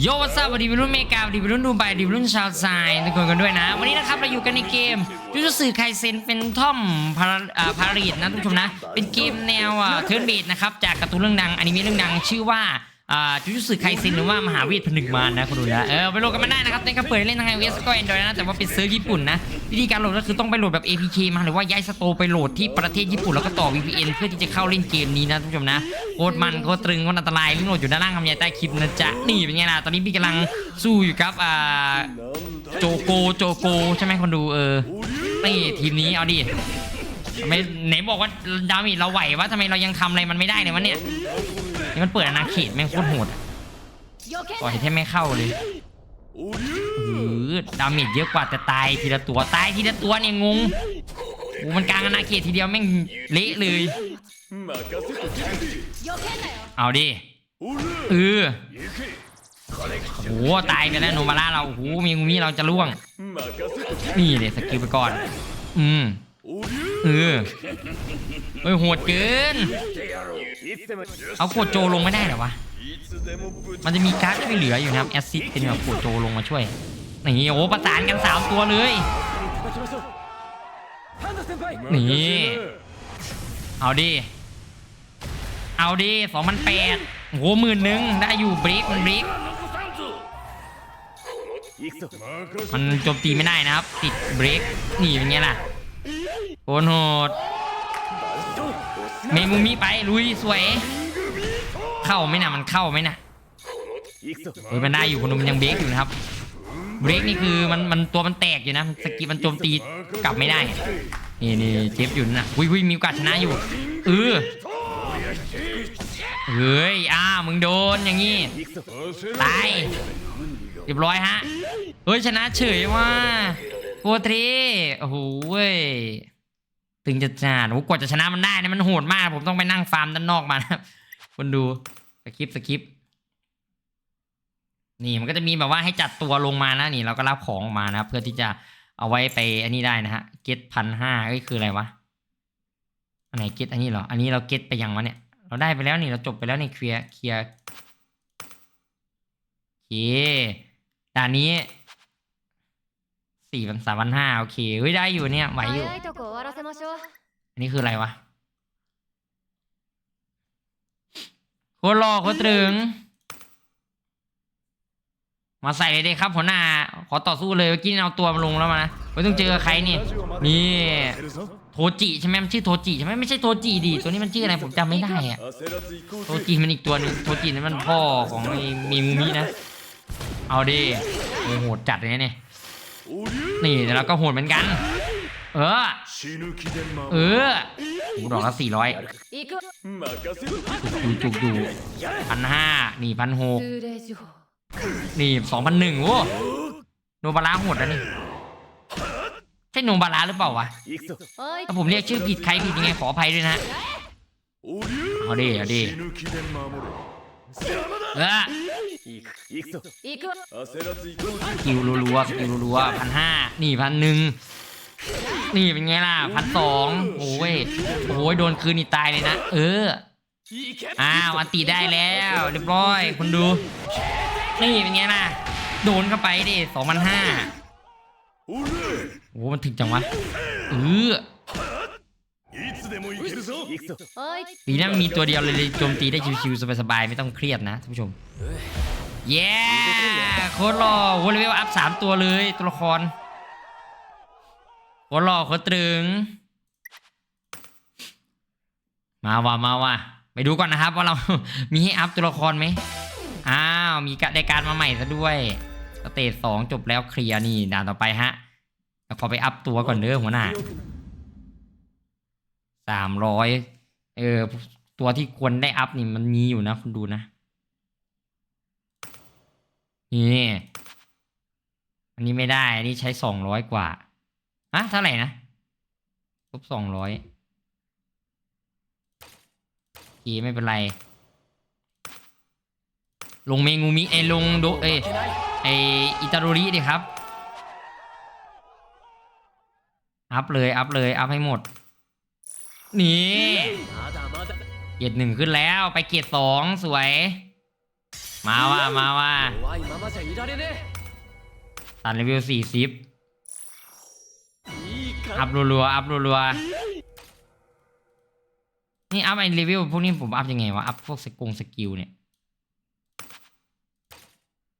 โยวัสวัสดีวัยรุ่นเมกาวัสดีวัยรุ่นดูไบวัสดีวัยรุ่นชาวไซน์ทุกคนกันด้วยนะ วันนี้นะครับเราอยู่กันในเกมยูจูสึไคเซนเป็นทอมพาราพารีดนะทุกชมนะ เป็นเกมแนวเทิร์นเบดนะครับจากการ์ตูนเรื่องดังอนิเมะเรื่องดังชื่อว่า จูจูสึไคเซนหรือว่ามหาเวทผนึกมารนะคุณดูนะเออไปโหลดกันมาได้นะครับในกระเปิดเล่นทางไอเวสก็แอนดรอยนะแต่ว่าเป็นเซิร์ฟญี่ปุ่นนะวิธีการโหลดก็คือต้องไปโหลดแบบ APK มาหรือว่าย้ายสโตร์ไปโหลดที่ประเทศญี่ปุ่นแล้วก็ต่อ VPN เพื่อที่จะเข้าเล่นเกมนี้นะทุกผู้ชมนะโคตรมันโคตรตรึงโคตรอันตรายลิงก์โหลดอยู่ด้านล่างคำใหญ่ใต้คลิปนะจ๊ะนี่เป็นไงล่ะตอนนี้พี่กำลังสู้อยู่กับอ่าโจโกโจโกใช่ไหมคนดูเออนี่ทีมนี้เอาดิไมไหนบอกว่าดามิเราไหววะทำไมเรายังทำอะไรมันไม่ได้เลยวะเนี่ย นี่มันเปิดอนาเขตแม่งโคตรโหดอะปล่อยให้ไม่เข้าเลยเออดาเมจเยอะกว่าแต่ตายทีละตัวตายทีละตัวเนี่ยงงโอ้มันกลางอนาเขตทีเดียวแม่งเละเลย เอาดิเออโอ้โหตายไปแล้วโนมาร่าเราโอ้โหมีงูมีเราจะล่วง นี่เลยสกิลไปก่อน อืม เออเฮ้ยโหดเกิน เอาโคดโจลงไม่ได้เหรอวะ มันจะมีการ์ดช่วยเหลืออยู่นะครับแอสซิดเป็นแบบโคดโจลงมาช่วย นี่โอ้ประสานกันสามตัวเลย นี่ เอาดิ เอาดิสองพันแปดโอ้โหหมื่นหนึ่งได้อยู่บริกมันบริกมันโจมตีไม่ได้นะครับ ติดเบรกนี่เป็นไงล่ะ โอนโหดเมมูมิไปลุยสวย เข้าไหมนะมันเข้าไหมนะเฮ้ยมันได้อยู่คนดูมันยังเบรกอยู่นะครับ เบรกนี่คือมันมันตัวมันแตกอยู่นะสกิลมันโจมตีกลับไม่ได้ นี่นี่เจ็บอยู่นะวิวิมีโอกาสชนะอยู่เออเฮ้ยอ้ามึงโดนอย่างงี้ตายเรียบร้อยฮะ เฮ้ยชนะเฉยว่าโคตรเทโอ้โหเว้ย ถึงจะจาโอ้กว่าจะชนะมันได้นะมันโหดมาก ผมต้องไปนั่งฟาร์มด้านนอกมานะครับคนดูสคริปสคริปนี่มันก็จะมีแบบว่าให้จัดตัวลงมานะนี่เราก็รับของออกมานะเพื่อที่จะเอาไว้ไปอันนี้ได้นะฮะเก็ตพันห้าเอ้ยคืออะไรวะอันไหนเก็ตอันนี้เหรออันนี้เราเก็ตไปยังวะเนี่ย เราได้ไปแล้วนี่เราจบไปแล้วนี่เคลียร์เคลียร์โอเคด่านนี้ สี่พันสามพันห้าโอเคเฮ้ยได้อยู่เนี่ยไหวอยู่อันนี้คืออะไรวะโคตรรอโคตรตรึง มาใส่เลยดีครับหัวหน้า ขอต่อสู้เลยเมื่อกี้เอาตัวมาลงแล้วมานะไม่ต้องเจอใครนี่นี่โทจิใช่ไหมมันชื่อโทจิใช่ไหมไม่ใช่โทจิดีตัวนี้มันชื่ออะไรผมจำไม่ได้อะโทจิมันอีกตัวนึงโทจินั้นมันพ่อของมีมูมินะ เอาดีโหดจัดเลยเนี่ย นี่แล้วก็โหดเหมือนกัน เออ เออหูดอกละสี่ร้อยจุกจุกดูพันห้านี่พันหกนี่สองพันหนึ่งว้โนบาราโหดแล้วนี่ใช่โนบาราหรือเปล่าวะถ้าผมเรียกชื่อผิดใครผิดยังไงขออภัยด้วยนะเอาดิเอาดิ ออ行くสกิลรัวๆสกิลรัวๆพันห้านี่พันหนึ่งนี่เป็นไงล่ะพันสองโอ้ยโอ้ยโดนคืนนี่ตายเลยนะ เอออ้าวอันตีได้แล้วเรียบร้อยคุณดู นี่เป็นไงล่ะ โดนเข้าไปดิสองพันห้าโอ้มันถึงจังวะเออ おいดีนะมันมีตัวเดียวเลยโจมตีได้ชิวๆสบายๆไม่ต้องเครียดนะท่านผู้ชมเย้โคตรหล่อโหเลเวลอัพสามตัวเลยตัวละครโคตรหล่อโคตรตรึง มาว่ะมาว่ะไปดูก่อนนะครับว่าเรามีให้อัพตัวละครไหมอ้าวมีกได้การมาใหม่ซะด้วยสเตจสองจบแล้วเคลียร์นี่ด่านต่อไปฮะแล้วขอไปอัพตัวก่อนเด้อหัวหน้า สามร้อยเออตัวที่ควรได้อัพนี่มันมีอยู่นะคุณดูนะนี่อันนี้ไม่ได้อันนี้ใช้สองร้อยกว่าอะเท่าไหร่นะครบสองร้อยกีไม่เป็นไร ลงเมงูมิไอลงโดเอไออิตาโรริดิครับ อัพเลย อัพเลย อัพให้หมด นี่เกียรดหนึ่งขึ้นแล้วไปเกียรดสองสวย มาว่ามาว่าตัดเลเวลสี่สิบอัพรัวๆอัพรัวๆนี่อัพไอเลเวลพวกนี้ผมอัพยังไงวะ อัพพวกสกุลสกิลเนี่ย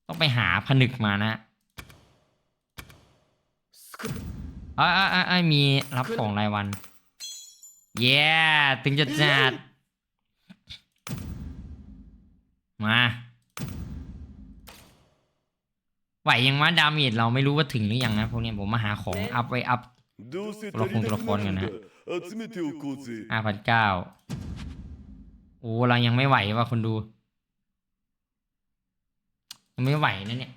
ต้องไปหาผนึกมานะเอ้ยเอ้ยมีรับของรายวัน เย้ถึงจะจัด มา ไหวยังว่าดาเมดเราไม่รู้ว่าถึงหรือยังนะพวกเนี้ยผมมาหาของอัพไว้อัพตัวละครตัวละครกันนะห้าพันเก้าโอ้เรายังไม่ไหวว่ะคนดู ยังไม่ไหวนะเนี่ย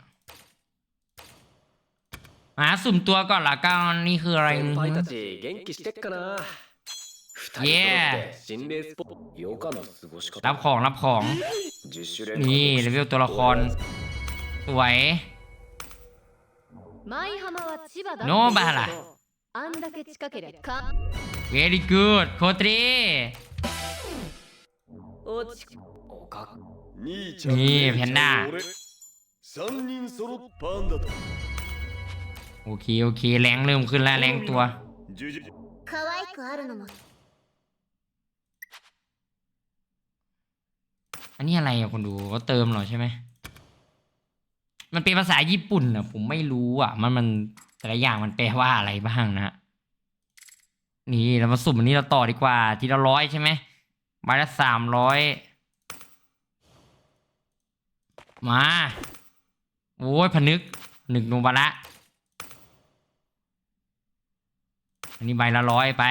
มาสุ่มตัวก่อนละกันนี่คืออะไรนี่ เย้ 揃って心霊スポット余暇の過ごし รั 方 บของรับของ 自主練 นี่เลเวลตัวละคร สวย 舞浜は千葉だってノーバラあんだけ近ければか very good โคตรี 落ちおか兄ちゃんいい姉ちゃんペンダ俺三人揃っパンダと โอเค โอเค แรงเริ่มขึ้นแล้วแรงตัว ジュジュ可愛くあるのも อันนี้อะไรอะคนดูเขาเติมเหรอใช่ไหม มันเป็นภาษาญี่ปุ่นอะผมไม่รู้อะมันมันแต่ละอย่างมันแปลว่าอะไรบ้างนะฮะนี่เรามาสุ่มอันนี้เราต่อดีกว่า ทีละร้อยใช่ไหมใบละสามร้อยมาโอ้ยผนึกหนึ่งโนบาระอันนี้ใบละร้อยไป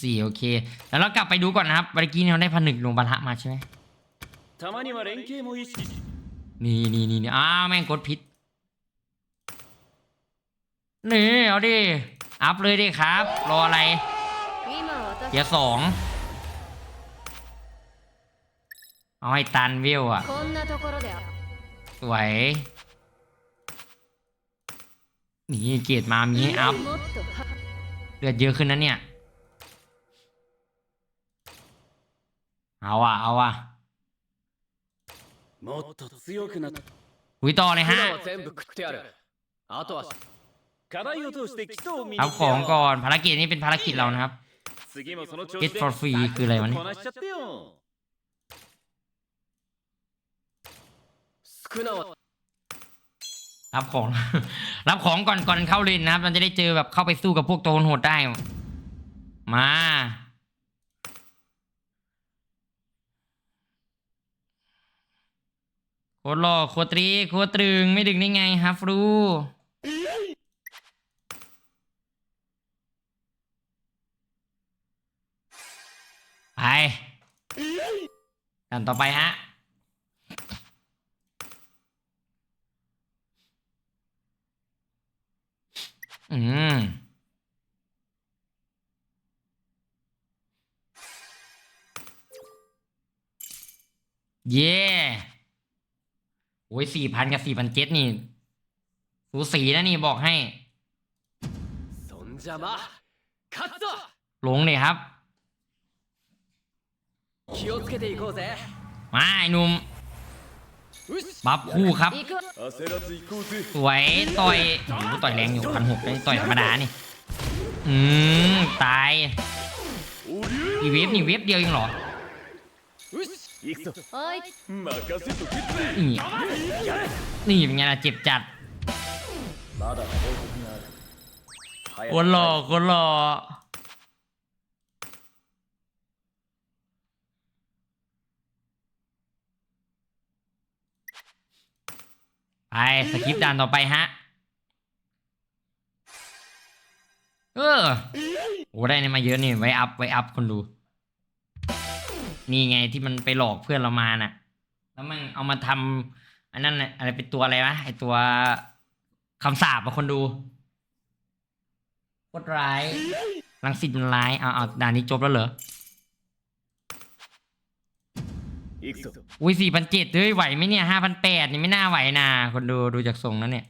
สี่โอเค แล้วเรากลับไปดูก่อนนะครับเมื่กี้เราได้พันหนึ่งลงบัรทะมาใช่ไหมนี่นี่นี่นี่อ้าวแม่งกดผิดนี่เอาดิ อัพเลยดิครับ รออะไรเดี๋ยวสองเอาให้ตันวิวอะสวย นี่เกียรมามีอัพ เลือดเยอะขึ้นนะเนี่ย เอาอ่ะ เอาอ่ะ もっと強くなって คุยต่อเลยฮะ 船は全部食ってやるあとは課題を通して基礎を身に เอา つ ข け อง よう ก่อนภารกิจนี้เป็นภารกิจเรานะครับ 次もその調子 Get で for free คืออะไรวะเนี่ย こなしちゃってよ スクナは รับของ รับของก่อนก่อนเข้าเลนนะครับ มันจะได้เจอแบบเข้าไปสู้กับพวกตัวโหดได้ มา คตรหล่อโคตรตรีโคตรตรึงไม่ดึงได้ไงฮะฟรูไปด่านต่อไปฮะอืมเย่โโอ้ยสี่พันกับสี่พันเจ็ดนี่สูสีนะนี่บอกให้หลงเลยครับมาไอ้นุ่มบับคู่ครับ สวยต่อยต่อยแรงอยู่พันหกต่อยธรรมดานี่ อืม ตายอีเวฟนี่เวฟเดียวยังหรอ 行くぞはい任せとけぜ นี่นี่เป็นไงล่ะเจ็บจัด まだ報告がある早 คนหล่อคนหล่อไปสคริปต์ด่านต่อไปฮะ เออ โอ้ได้นี่มาเยอะนี่ ไว้อัพ ไว้อัพคนดู นี่ไงที่มันไปหลอกเพื่อนเรามาน่ะ แล้วมันเอามาทำอันนั้นอะไรเป็นตัวอะไรวะไอตัวคำสาบอะคนดูโคตรร้ายลังสิตมันร้ายเอาเอาด่านนี้จบแล้วเหรออุ้ยสี่พันเจ็ดเฮ้ยไหวไหมเนี่ยห้าพันแปดนี่ไม่น่าไหวนะคนดูดูจากทรงนั้นเนี่ย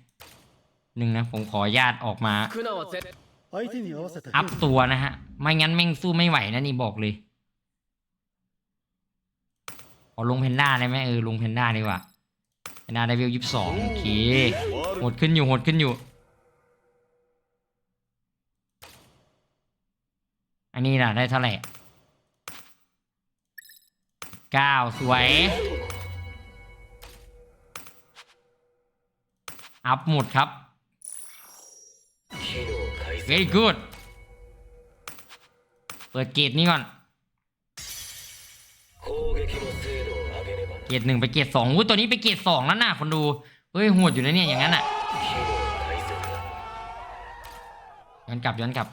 หนึ่งนะผมขอญาตออกมาอัพตัวนะฮะ ไม่งั้นแม่งสู้ไม่ไหวนะนี่บอกเลย ขอลงเพนด้าได้ไหมเออลงเพนด้าดีกว่าเพนด้าได้เวลยี่สิบสองโอเคหดขึ้นอยู่หดขึ้นอยู่ อันนี้ล่ะได้เท่าไหร่เก้าสวย อัพหมดครับ very good เปิดเกรดนี้ก่อน เกียรดหนึ่งไปเกียรดสองอุ้ยตัวนี้ไปเกียรดสองแล้วน่ะคนดูเฮ้ยโหดอยู่แล้วเนี่ยอย่างนั้นอะย้อนกลับย้อนกลับ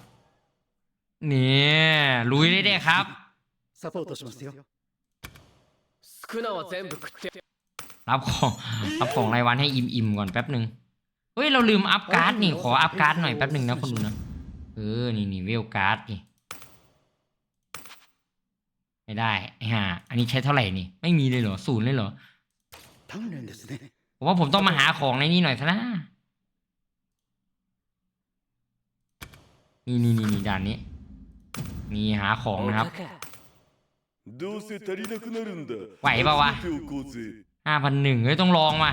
เนี่ยลุยได้เลยครับรับของรับของรายวันให้อิ่มอิ่มก่อนแป๊บหนึ่งเฮ้ยเราลืมอัพการ์ดนี่ขออัพการ์ดหน่อยแป๊บหนึ่งนะคนดูนะเออนี่นี่เวลการ์ดนี่ ไม่ได้ฮะอันนี้ใช้เท่าไหร่นี่ ไม่มีเลยเหรอศูนย์เลยเหรอผมว่าผมต้องมาหาของในนี้หน่อยซะนะนี่นี่นี่ด่านนี้ มีหาของนะครับไหวป่าวะห้าพันหนึ่งเฮ้ยต้องลองมา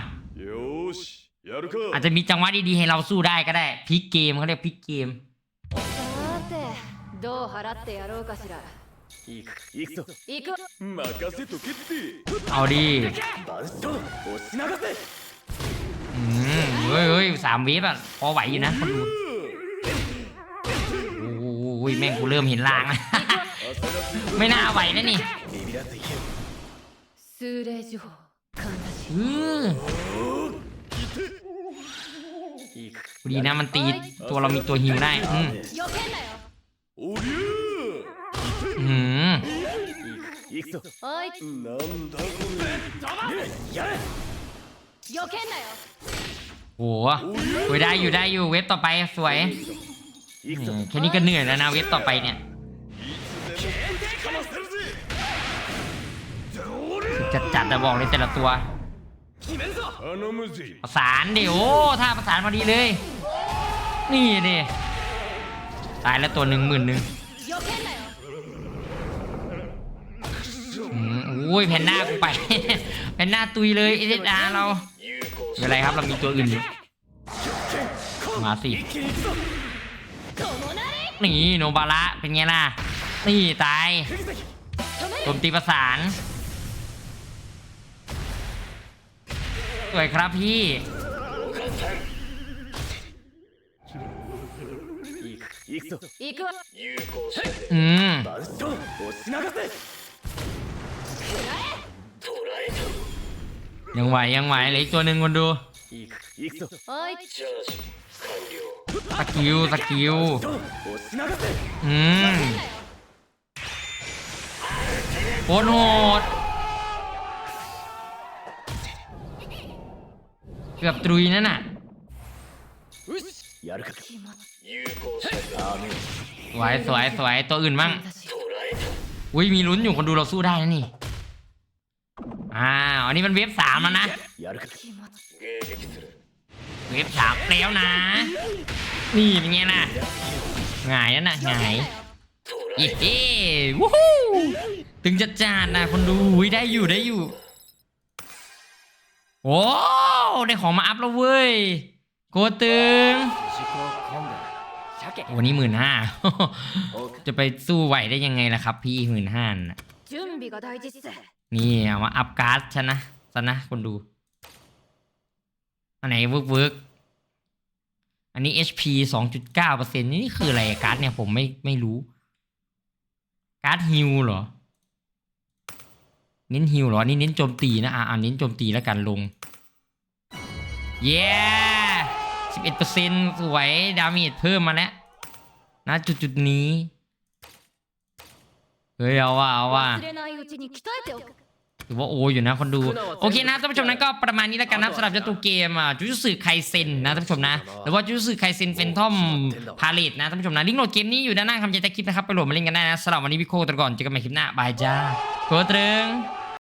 อาจจะมีจังหวะดีๆให้เราสู้ได้ก็ได้พลิกเกมเขาเรียกพลิกเกม さてどう払ってやろうかしらいいか行くぞ。行くわ任せとけって。 เอาดิ バルスト、押し流せ。 อืมเฮ้ยเฮ้ยสามเวฟอ่ะ พอไหวอยู่นะคนดูโอ้ยแม่งกูเริ่มเห็นลางแล้ว ไม่น่าไหวนะนี่ ビビらずいけ。数霊呪法かんだし อือ いいか ดีนะมันตีตัวเรามีตัวฮิวได้ อืม 避けんなよおりゃ อืม ー。 ม 行くぞ。おいなんだこ避けんなよ โหเฮ้ยได้อยู่ได้อยู่เว็บต่อไปสวย れ。行くぞ。 อืมแค่นี้ก็เหนื่อยแล้วนะเว็บต่อไปเนี่ย かませるぜ。 จัดจัดแต่บอกเลยแต่ละตัว 頼むぜ。 ประสานดิโอ้ท่าประสานพอดีเลย นี่ดิตายแล้วตัวหนึ่งหมื่นหนึ่ง อุ้ยแผ่นหน้ากูไป แผ่นหน้าตุยเลยเอสอาเราเป็นไรครับเรามีตัวอื่นอยู่มาสินี่โนบาระเป็นไงล่ะ นี่ตายผมตีประสานสวยครับพี่อืม ยังไหวยังไหวเหลืออีกตัวหนึ่งคนดูสกิลสกิลอืมโคตรโหดเกือบตรุยนั่นน่ะสวยสวยสวยตัวอื่นมั่งอุ้ยมีลุ้นอยู่คนดูเราสู้ได้นะนี่ อ้าวอันนี้มันเว็บสามแล้วนะ เว็บสามแล้วนะ นี่เป็นไงนะหงายนะหงายเย้วู้ฮู้ถึงจะจานนะคนดูได้อยู่ได้อยู่ โอ้ได้ของมาอัพแล้วเว้ย โกตึงวันนี้หมื่นห้าจะไปสู้ไหวได้ยังไงล่ะครับ พี่หมื่นห้าน่ะ นี่เอามาอัพการ์ดชนะซะนะคนดูอันไหนเวิร์กเวิร์กอันนี้ HP สองจุดเก้าเปอร์เซ็นนี่คืออะไรการ์ดเนี่ยผมไม่ไม่รู้ การ์ดฮิลเหรอ เน้นฮิลเหรอ นี่เน้นโจมตีนะอะอ่าเน้นโจมตีแล้วกันลง เย้สิบเอ็ดเปอร์เซ็นสวย ดาเมจเพิ่มมาแล้วนะจุดจุดนี้ เฮ้ยเอาว่ะเอาว่ะ ถือว่าโออยู่นะคนดู โอเคนะท่านผู้ชมนั้นก็ประมาณนี้แล้วกันนะสำหรับเจ้าตัวเกมอะจูจูสึไคเซนนะท่านผู้ชมนะหรือว่าจูจูสึไคเซนเฟนทอมพาเลตนะท่านผู้ชมนะลิงก์โหลดเกมนี้อยู่ด้านหน้าคำใจใต้คลิปนะครับไปโหลดมาเล่นกันได้นะสำหรับวันนี้พี่โคตรก่อนเจอกันใหม่คลิปหน้าบายจ้าโคตรึง